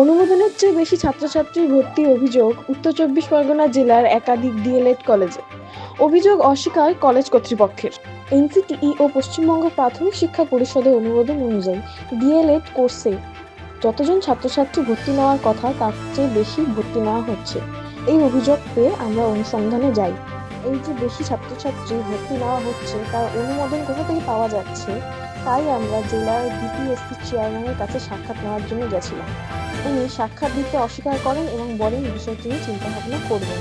অনুমোদনের চেয়ে বেশি ছাত্রছাত্রীর ভর্তির অভিযোগ উত্তর চব্বিশ পরগনা জেলার একাধিক ডিএলএড কলেজে। অভিযোগ অস্বীকার কলেজ কর্তৃপক্ষের। এনসিটিই ও পশ্চিমবঙ্গ প্রাথমিক শিক্ষা পরিষদের অনুমোদন অনুযায়ী ডিএলএড কোর্সে যতজন ছাত্রছাত্রী ভর্তি নেওয়ার কথা, তার চেয়ে বেশি ভর্তি নেওয়া হচ্ছে। এই অভিযোগ পেয়ে আমরা অনুসন্ধানে যাই। এই যে বেশি ছাত্রছাত্রী ভর্তি নেওয়া হচ্ছে, তার অনুমোদন কোথা থেকে পাওয়া যাচ্ছে? তাই আমরা জেলার ডিপিএসসি চেয়ারম্যানের কাছে সাক্ষাৎ নেওয়ার জন্য গেছিলাম। উনি সাক্ষাৎ দিতে অস্বীকার করেন এবং বলেন বিষয়টি নিয়ে চিন্তাভাবনা করবেন।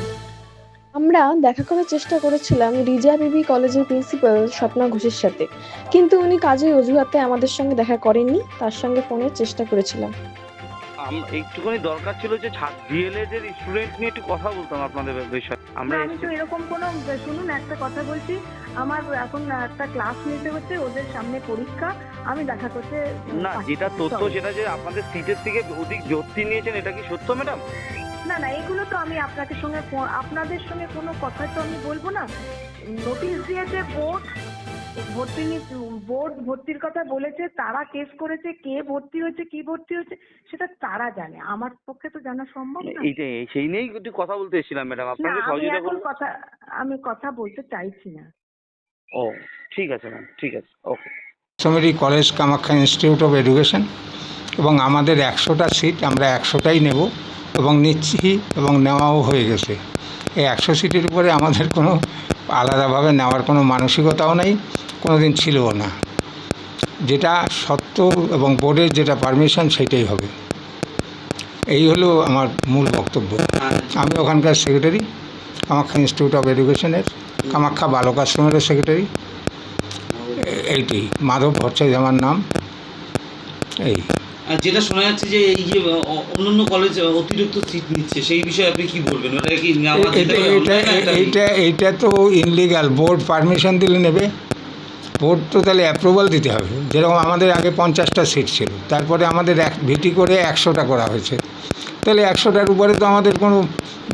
আমরা দেখা করার চেষ্টা করেছিলাম রিজা বিবি কলেজের প্রিন্সিপাল স্বপ্না ঘোষের সাথে। কিন্তু উনি কাজের অজুহাতে আমাদের সঙ্গে দেখা করেননি, তার সঙ্গে ফোনের চেষ্টা করেছিলাম। একটুখানি দরকার ছিল যে ডিএলএড এর স্টুডেন্ট নিয়ে একটু কথা বলতাম আপনাদের বিষয়ে। আমরা আমি তো এরকম কোনো শুনুন একটা কথা বলছি। আমার এখন একটা ক্লাস নিতে হচ্ছে ওদের সামনে পরীক্ষা। আমি দেখা করতে না যেটা তথ্য. সেটা যে আপনাদের সিটের থেকে অধিক ভর্তি নিয়েছেন এটা কি সত্য ম্যাডাম না না এগুলো তো আমি আপনাদের সঙ্গে আপনাদের সঙ্গে কোনো কথা তো আমি বলব না। নোটিশ দিয়েছে বোর্ড ভর্তি বোর্ড ভর্তির কথা বলেছে তারা কেস করেছে কে ভর্তি হয়েছে কি ভর্তি হয়েছে সেটা তারা জানে। আমার পক্ষে তো জানা সম্ভব না। এইটা সেই নিয়েই একটু কথা বলতে এসেছিলাম ম্যাডাম। না আপনাকে আমি সহযোগিতা এখন কথা আমি কথা বলতে চাইছি না। ও ঠিক আছে ম্যাম ঠিক আছে okay. সমেরি college Kamakhya institute of education এবং আমাদের একশোটা সিট আমরা একশোটাই নেব এবং নিচ্ছি এবং নেওয়াও হয়ে গেছে। এই একশো সিটের উপরে আমাদের কোনো আলাদাভাবে নেওয়ার কোনো মানসিকতাও নেই কোনো দিন ছিলও না। যেটা সত্য এবং বোর্ডের যেটা পারমিশন সেটাই হবে। এই হলো আমার মূল বক্তব্য। আমি ওখানকার সেক্রেটারি, কামাখ্যা ইনস্টিটিউট অফ এডুকেশনের, কামাখ্যা বালক আশ্রমের সেক্রেটারি। এইটি, মাধব ভট্টাচার্য নাম। এই। যেটা শোনা যাচ্ছে যে এই যে অন্যান্য কলেজ অতিরিক্ত সিট নিচ্ছে সেই বিষয়ে আপনি কি বলবেন? ওটা কি এটা এইটা এইটা তো ইনলিগাল বোর্ড পারমিশন দিলে নেবে। বোর্ড তো তাহলে অ্যাপ্রুভাল দিতে হবে। যেরকম আমাদের আগে পঞ্চাশটা সিট ছিল তারপরে আমাদের এক ভিটি করে একশোটা করা হয়েছে। তাহলে একশোটার উপরে তো আমাদের কোনো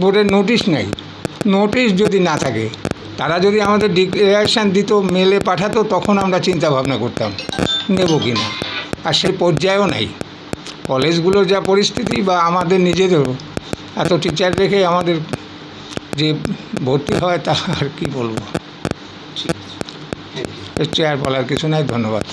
বোর্ডের নোটিশ নেই। নোটিশ যদি না থাকে তারা যদি আমাদের ডিক্লারেশান দিত মেলে পাঠাতো তখন আমরা চিন্তা ভাবনা করতাম নেব কি না আর সেই পর্যায়েও নাই। কলেজগুলোর যা পরিস্থিতি বা আমাদের নিজেদেরও এত টিচার রেখে আমাদের যে ভর্তি হয় তা আর কি বলব। এর চেয়ে আর বলার কিছু নাই ধন্যবাদ।